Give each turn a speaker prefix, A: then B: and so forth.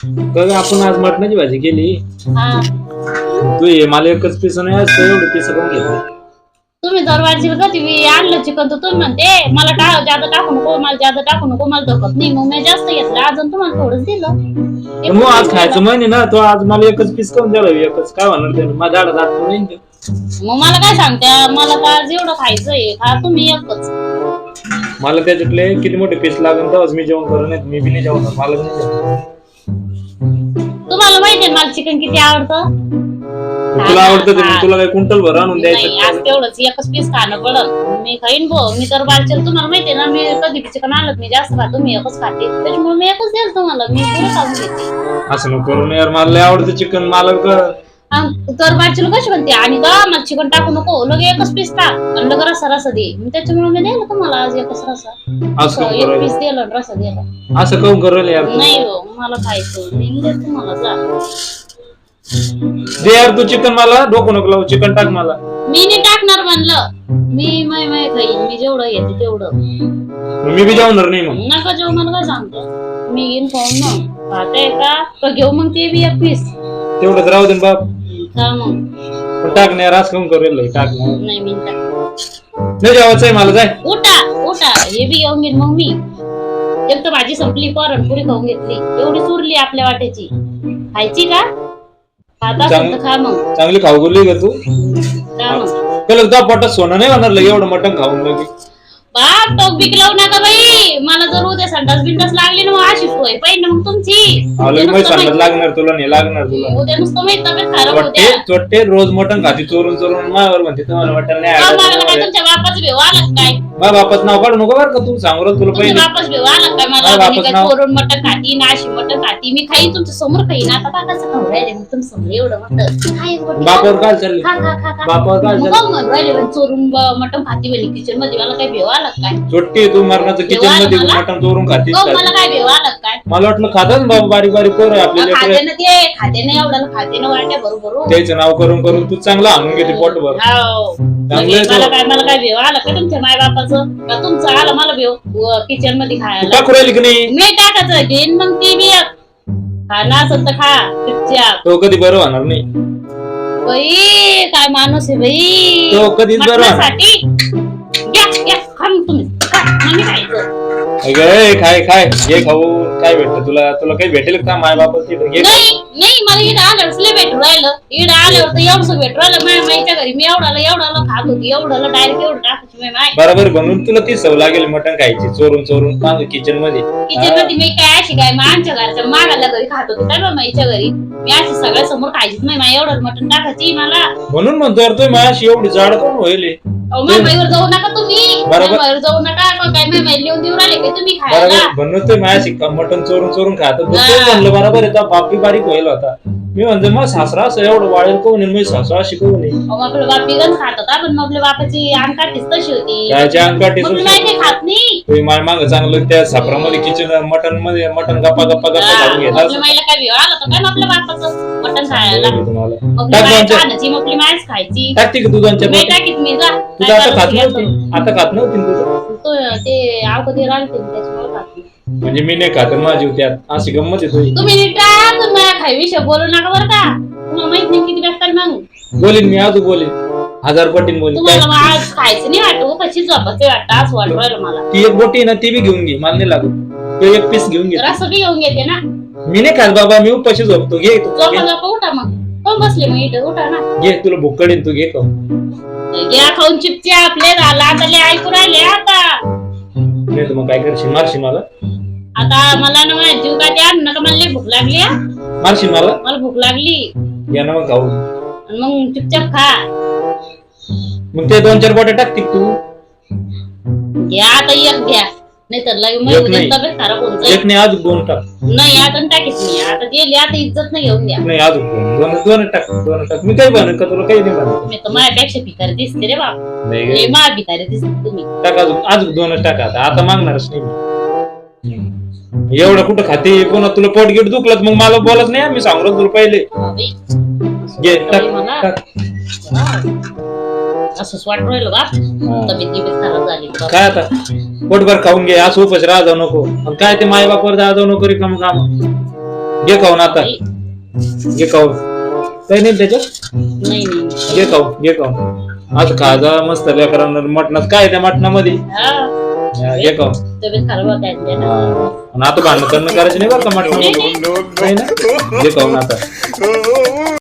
A: बघ आपण आज मटणाची भाजी केली.
B: हा.
A: तू ये मला एकच पिस नाही असतं एवढं पिस करून घेतलं
B: तुम्ही दरवारची कधी बी आणलं चिकन तर तुम्ही म्हणते मला टा जादा टाकू नको मला जादा टाकू नको मला धोकत नाही. मग मी जास्त घेतलं अजून तुम्हाला थोडंच दिलं.
A: पण मग आज खायचं महिने ना तो आज मला एकच पीस करून द्यावा एकच. काय म्हणणार ते माझ्या झाडा दात नाही ते.
B: मग मला काय सांगत्या मला तर आज एवढं खायचंय खा तुम्ही एकच.
A: मला त्याच्यातले किती मोठे पीस लागेल तेव्हाच मी जेवण करू नाही मी बी नाही जेवणार मला नाही जेवण.
B: चिकन किती आवडतं?
A: तुला आवडतं ते मग तुला काही कुंटल भर आणून
B: नाही आज
A: द्यायचं
B: तेवढंच. एकच पीस खाणं पडल. मी खाईन भो. मी तर बालचल तुम्हाला माहितीये ना मी कधी चिकन आणलं मी जास्त खातो मी एकच खाते. त्याच्यामुळे मी एकच देईल तुम्हाला. मी पुढे खाऊन घेते.
A: असं नको करू नये यार. मला लय आवडतं चिकन मला क-
B: आणि तर बालचल कशी म्हणते आणि का मला चिकन टाकू नको. लगे एकच पीस टाक. आणि लगे रसा रसा दे. मी त्याच्यामुळे मी दिलं तुम्हाला आज एकच रसा?
A: असं काऊन
B: एक
A: करू
B: पीस दिलं आणि रसा दिला
A: असं काऊन करू यार तू?
B: नाही हो मला खायचं. मी तुम्हाला. जा.
A: दे यार तू चिकन मला डोकं नको लावू चिकन टाक मला.
B: मी नाही टाकणार म्हणलं. मी मै मै खाईन मी जेवढं येते तेवढं.
A: मी बी जेवणार नाही मग.
B: नका जेव मला काय सांगतो. मी घेईन खाऊन मग खाते का? तर घेऊ मग ते बी एक पीस
A: तेवढंच राहू दे ना बाप.
B: मग?
A: पण टाक नाही रास काऊन करू राहिलं? टाक नाही
B: नाही मी नाही टाकत.
A: नाही जेवायचंय मला जाय.
B: उठा उठा. हे बी घेऊन घेईन मग मी. एक तर भाजी संपली परण पुरी खाऊन घेतली. एवढीच उरली आपल्या वाट्याची. खायची का? खाता खा मग.
A: चांगली खाऊ गेली का तू?
B: खा मग.
A: तुझ्या पोटात सोनं नाही होणार लगे एवढं मटण खाऊन लगे
B: बाप टोक बिक लावू नका बाई. मला जर उद्या संडास बिंडास लागली ना मग अशी सोय पाहिजे ना मग तुमची.
A: आलं
B: उद्या
A: माहिती
B: नुसतं
A: सांगत लागणार तुला नाही लागणार तुला.
B: उद्या नुसतं माहीत तब्येत खराब
A: चोट्टे
B: होत्या
A: चोट्टे रोज मटण खाती चोरून चोरून मावर म्हणते तुम्हाला मटण नाही
B: का मला काय तुमच्या बापाचं भेव आला का काय?
A: मा बापाच नाव काढू नको बरं का तू सांगू रे तुला
B: तुमच्या
A: पहिले.
B: बापाच भेव आला काय? मला
A: हा,
B: म्हणे
A: बापाचं
B: काय
A: नाव.
B: कोरून मटण खाती नाशी मटण खाती मी खाईन तुमच्यासमोर खाईन. आता का कसं खाऊ राहिले तुमच्यासमोर एवढं मटण.
A: बापावर काय चालली.
B: खा खा खा खा.
A: बापावर काय
B: मग
A: चालली.
B: काहून म्हणून राहिले म्हणे चोरून ब- मटण खाती बोली किचनमध्ये मला काय भेव आला काय?
A: चोट्टी तू मरणाचं किचनमध्ये
B: मला?
A: मटण चोरून खातीस का?
B: मला काय भेव आला काय?
A: मला वाटलं खातात बाबा बारीक बारीक पोरं आहे आपले
B: खाते
A: लेकरं.
B: ना ते खाते ना एवढ्याला खाते ना वाट्या बरोबर.
A: त्याचं नाव करून करून तू चांगलं आणून घेते पोटभर. आहे
B: मला
A: तो.
B: काय मला काय भेव आला का तुमच्या माय बापाचं का तुमचं आलं मला भेव किचनमध्ये
A: तू
B: खायला
A: टाकू राहिली की नाही?
B: मी टाकायचं घेईन मग ती बी एक. खा ना असेल तर खा चुपचाप.
A: तो कधी बरं होणार नाही.
B: बाई काय माणूस आहे बाई.
A: तो कधीच बरं होणार
B: मटणासाठी घ्या घ्या खा मग तुम्ही खा मला खायचं
A: अगं, ए, खाय खाय. घे खाऊ. काय भेटत तुला? तुला काही भेटेल का? माय घे
B: नाही नाही मला इकडे आल्यावर लय भेटू राहिलं. इकडे आल्यावर तर एवढं भेटू राहिलं. माझ्या माईच्या घरी मी एवढाला एवढाला खात होती एवढाला डायरेक्ट एवढं टाकायची माझी माय.
A: बरोबर म्हणून तुला ती सव लागेल मटण खायची चोरून चोरून माझं
B: किचनमध्ये. किचनमध्ये मी काय अशी काय मग आमच्या घरच्या मागायला घरी खात होती काय माईच्या घरी? मी अशी सगळ्या समोर खायचीच नाही माई एवढं मटण टाकायची मला.
A: म्हणून म्हणतो यार तुम्ही माझ्याशी एवढी जाड कोण होईल?
B: अहो, माझ्या माईवर जाऊ नका तुम्ही.
A: बरोबर.
B: माझ्या माईवर जाऊ नका. माझ्या माई लिहून देऊ राहिले की तुम्ही खायला
A: बरोबर म्हणून तुम्ही माझ्याशी का मटण चोरून चोरून खात होते.
B: हा.
A: ते म्हणलं बरोबर आहे बाप बी बारीक होईल होता मी म्हणजे मग सासरा असं एवढं वाळेल कोण? मी सासरा शिकवू नये
B: अहो, आपलं बाप बिगन खात होता पण मग आपल्या बापाची अंगकाठीच तशी होती.
A: त्याच्या अंगाटी
B: मग नाही काही खात नाही
A: तुम्ही माग चांगलं त्या सापरामध्ये किचन मटनमध्ये मटन गप्पा गप्पा गप्पा घालून घेत
B: आपल्या माईला काय आलं तर काय मग आपल्या बापाचं? मटण खायला.
A: तुम्हाला
B: मग
A: टाक
B: माय
A: दोनच्या
B: खाण्याची मग आपली मायच खायची.
A: टाकते का तू दोनच्या
B: मी टाकीत मी जा.
A: तू
B: काय
A: आता खात नव्हती. आता खात नव्हती ना तू
B: तो ते अवकधी राहते त्याच्यामुळे.
A: म्हणजे मी नाही खात माझी त्यात अशी गंमत येतो
B: तुम्ही नीट राहा, तुम्ही विषय बोलू नका बरं का? तुम्हाला माहीत नाही किती मग.
A: बोलीन मी अजून बोलीन. हजार पटीन बोलीन.
B: तुम्हाला
A: काय?
B: खायचं नाही कशी झोपायचं वाटतं असं वाटू राहिलं मला.
A: ती एक बोटी आहे ना ती बी घेऊन घे मला नाही लागत. तो एक पीस घेऊन घे.
B: रस बी घेऊन घेते ना.
A: मी नाही खात बाबा मी उपाशी झोपतो. घे तू.
B: झोपा
A: घे.
B: झोपा उठा मग. कोण बसले मग इथं? उठा ना.
A: घे तुला भूक कडेन तू घे खाऊ
B: घ्या खाऊन चिपचे आपले झाला आता लय
A: काय करशील? मारशील मला?
B: आता मला ना माझ्या जीव काय द्या नका मला लय भूक लागली हा.
A: मारशील मला?
B: मला भूक लागली.
A: या ना मग खाऊ.
B: आणि मग चुपचाप खा.
A: मग ते दोन चार बोटे टाकतील तू.
B: घ्या आता एक घ्या. नाही तर लगे
A: एक नाही.
B: तब्येत खराब होऊन जाईल.
A: एक नाही अजून दोन टाक.
B: नाही आता टाकीच मी आता गेली आता इज्जत नाही घेऊन द्या.
A: नाही अजून दोन. दोन दोन टाक दोन टाक मी काही बनत का तुला काही नाही बनत
B: मी तर माझ्यापेक्षा भिकारी दिसते रे बाप
A: नाही
B: लय
A: गे.
B: मा भिकारी दिसते तुम्ही.
A: टाक अजून अजून दोनच टाका आता. आता मागणारच नाही मी. एवढं कुठं खाते? कोणा तुला पोट गिट दुखलं मग मला बोलत नाही मी सांगू राहिलो तुला पहिले
B: बाई.
A: घे टाक.
B: असंच वाटू राहिलं बाप. तब्येत गिबेत खराब झाली बाप.
A: काय आता? पोटभर खाऊन घे असं उपास राहा जाऊ नको. आणि काय ते माय बापावर जा जाऊ नको रिकाम काम. घे खाऊन आता. घे खाऊन. काही नाही त्याच्यात?
B: नाही नाही.
A: घे खाऊ घे खाऊ. आज खाजा मस्त लेकरांना मटणात काय त्या मटणामध्ये?
B: हा.
A: हा, घे खाऊ.
B: तब्येत खराब होत आहे ना
A: हा. आणि आता भांडण करणं करायचं नाही बरं का मटणामध्ये? नाही. ना? घे खाऊन आता.